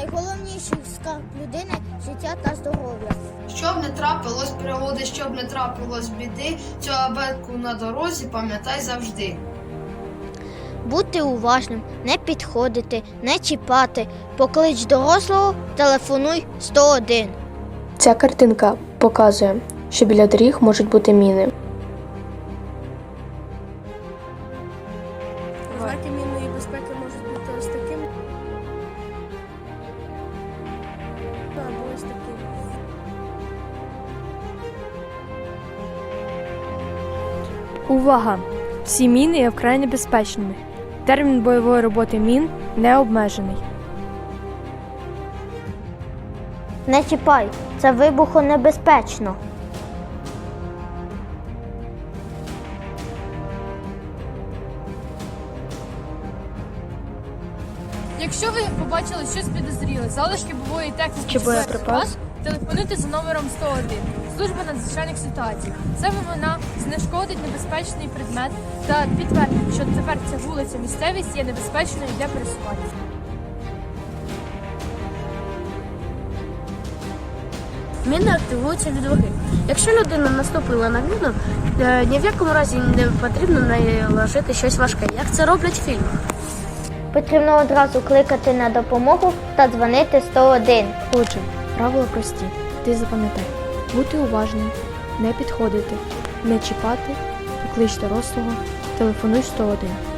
найголовніший скарб людини життя та здоров'я. Щоб не трапилось пригоди, щоб не трапилось біди, цю абетку на дорозі пам'ятай завжди. Бути уважним, не підходити, не чіпати. Поклич дорослого, телефонуй 101. Ця картинка показує, що біля доріг можуть бути міни. Ознаки мінної безпеки можуть бути таким. Або ось таким. Увага! Всі міни є вкрай небезпечними. Термін бойової роботи мін не обмежений. Не чіпай, це вибухонебезпечно. Якщо ви побачили щось підозріле, залишки бойової техніки Чи боєприпас? телефонуйте за номером 101. Служба надзвичайних ситуацій. Саме вона знешкодить небезпечний предмет та підтвердить, що тепер ця вулиця місцевість є небезпечною для пересування. Міни активуються від ваги. Якщо людина наступила на міну, е, ні в якому разі не потрібно на неї ложити щось важке, як це роблять в фільмах. Потрібно одразу кликати на допомогу та дзвонити 101. Отже, правила прості. Ти запам'ятай: бути уважним, не підходити, не чіпати, поклич дорослого, телефонуй 101.